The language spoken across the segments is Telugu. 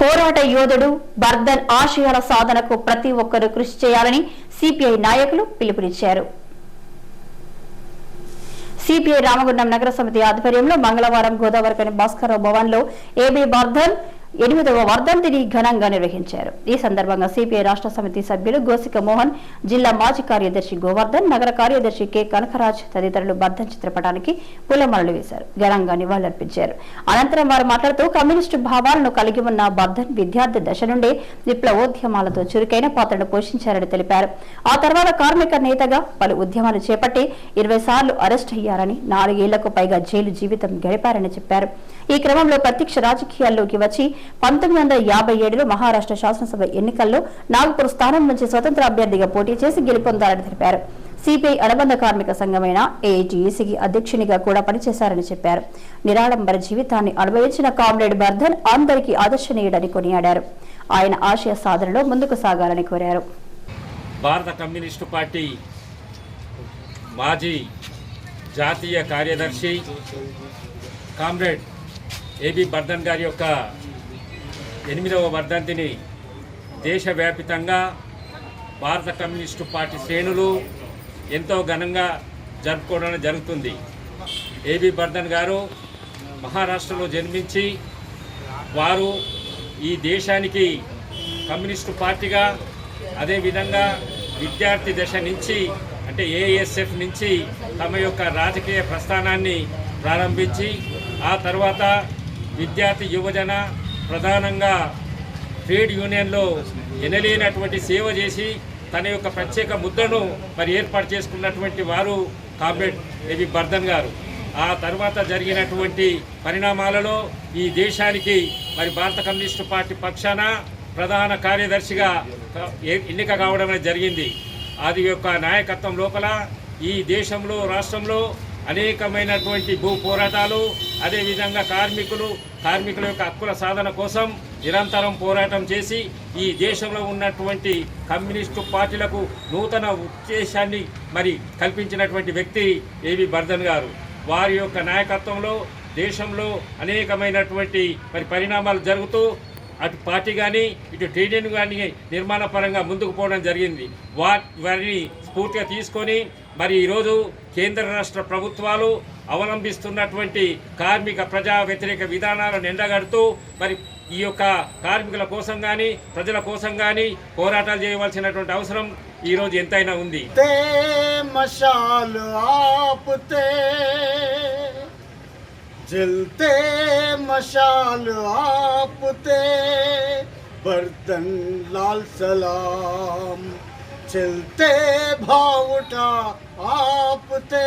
పోరాట యోధుడు బర్దన్ ఆశయాల సాధనకు ప్రతి ఒక్కరూ కృషి చేయాలని సిపిఐ నాయకులు పిలుపునిచ్చారు. సిపిఐ రామగుండం నగర సమితి ఆధ్వర్యంలో మంగళవారం గోదావరికని భాస్కరరావు భవన్లో ఏబీ బర్ధన్ ఎనిమిదవ వర్ధంతిని ఘనంగా నిర్వహించారు. ఈ సందర్భంగా సిపిఐ రాష్ట్ర సమితి సభ్యులు గోసిక మోహన్ జిల్లా మాజీ కార్యదర్శి గోవర్ధన్ నగర కార్యదర్శి కె. కనకరాజ్ తదితరులు బర్ధన్ చిత్రపటానికి పూలమాలలు వేశారు. ఘనంగా నివాళులర్పించారు. అనంతరం వారు మాట్లాడుతూ కమ్యూనిస్టు భావాలను కలిగి ఉన్న బర్ధన్ విద్యార్థి దశ నుండే విప్లవోద్యమాలతో చురుకైన పాత్రను పోషించారని తెలిపారు. ఆ తర్వాత కార్మిక నేతగా పలు ఉద్యమాలు చేపట్టి ఇరవై సార్లు అరెస్ట్ అయ్యారని నాలుగేళ్ళకు పైగా జైలు జీవితం గడిపారని చెప్పారు. ఈ క్రమంలో ప్రత్యక్ష రాజకీయాల్లోకి వచ్చి పంతొమ్మిది వందల యాభై ఏడులో మహారాష్ట్ర శాసనసభ ఎన్నికల్లో నాగపూర్ స్థానం నుంచి స్వతంత్ర అభ్యర్థిగా పోటీ చేసి గెలుపొందారని తెలిపారు. సిపిఐ అనుబంధ కార్మిక సంఘమైన ఏఐటీఈసీకి అధ్యక్షునిగా కూడా పనిచేశారని చెప్పారు. నిరాడంబర జీవితాన్ని అనుభవించిన కామ్రేడ్ బర్ధన్ అందరికీ ఆదర్శనీయుడని కొనియాడారు. ఆయన ఆశయ సాధనలో ముందుకు సాగాలని కోరారు. భారత కమ్యూనిస్టు పార్టీ మాజీ జాతీయ కార్యదర్శి కామ్రేడ్ ఏబి బర్ధన్ గారి యొక్క ఎనిమిదవ వర్ధంతిని దేశవ్యాపితంగా భారత కమ్యూనిస్టు పార్టీ శ్రేణులు ఎంతో ఘనంగా జరుపుకోవడం జరుగుతుంది. ఏబి బర్ధన్ గారు మహారాష్ట్రలో జన్మించి వారు ఈ దేశానికి కమ్యూనిస్టు పార్టీగా అదేవిధంగా విద్యార్థి దశ నుంచి అంటే ఏఎస్ఎఫ్ నుంచి తమ యొక్క రాజకీయ ప్రస్థానాన్ని ప్రారంభించి ఆ తర్వాత విద్యార్థి యువజన ప్రధానంగా ట్రేడ్ యూనియన్లో ఎనలేనటువంటి సేవ చేసి తన యొక్క ప్రత్యేక ముద్రను మరి ఏర్పాటు చేసుకున్నటువంటి వారు కామ్రేడ్ ఏవి బర్ధన్ గారు. ఆ తర్వాత జరిగినటువంటి పరిణామాలలో ఈ దేశానికి మరి భారత కమ్యూనిస్టు పార్టీ పక్షాన ప్రధాన కార్యదర్శిగా ఎన్నిక కావడం జరిగింది. అది యొక్క నాయకత్వం లోపల ఈ దేశంలో రాష్ట్రంలో అనేకమైనటువంటి భూ పోరాటాలు అదేవిధంగా కార్మికులు కార్మికుల యొక్క హక్కుల సాధన కోసం నిరంతరం పోరాటం చేసి ఈ దేశంలో ఉన్నటువంటి కమ్యూనిస్టు పార్టీలకు నూతన ఉద్దేశాన్ని మరి కల్పించినటువంటి వ్యక్తి ఏవి బర్ధన్ గారు. వారి యొక్క నాయకత్వంలో దేశంలో అనేకమైనటువంటి మరి పరిణామాలు జరుగుతూ అటు పార్టీ కానీ ఇటు టీడీఎన్ కానీ నిర్మాణ పరంగా ముందుకు పోవడం జరిగింది. వా వారిని స్ఫూర్తిగా తీసుకొని మరి ఈరోజు కేంద్ర రాష్ట్ర ప్రభుత్వాలు అవలంబిస్తున్నటువంటి కార్మిక ప్రజా వ్యతిరేక విధానాలను ఎండగడుతూ మరి ఈ యొక్క కార్మికుల కోసం కానీ ప్రజల కోసం కానీ పోరాటాలు చేయవలసినటువంటి అవసరం ఈరోజు ఎంతైనా ఉంది. ఆపుతే ఆపుతే బర్తన్ లాల్ సలాం చల్తే భావుట ఆపుతే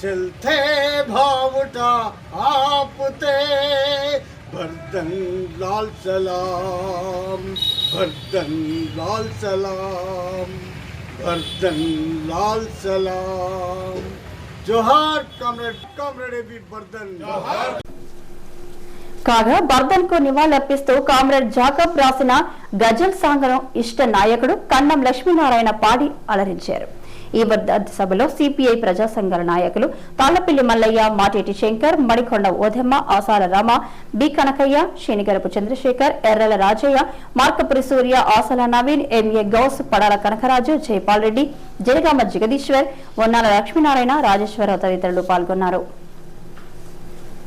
चलते भावटा आपते बर्तन लाल सलाम बर्तन लाल सलाम बर्तन लाल सलाम जोहार कॉमरेड कॉमरेड एबी बर्तन जोहार కాగా బర్ధన్ కు నివాళులర్పిస్తూ కామ్రేడ్ జాకబ్ రాసిన గజల్ సాంగను ఇష్ట నాయకుడు కన్నం లక్ష్మీనారాయణ పాడి అలరించారు ఈ వర్ధంతి సభలో సిపిఐ ప్రజా సంఘాల నాయకులు తాళ్ళపల్లి మల్లయ్య మాటేటి శంకర్ మణికొండ ఓధెమ్మ ఆసాల రామ బి కనకయ్య శనిగరపు చంద్రశేఖర్ ఎర్రల రాజయ్య మార్కపురి సూర్య ఆసల నవీన్ ఎంఏ గౌస్ పడాల కనకరాజు జైపాల్ రెడ్డి జనగామ జగదీశ్వర్ ఉన్నాల లక్ష్మీనారాయణ రాజేశ్వరరావు తదితరులు పాల్గొన్నారు.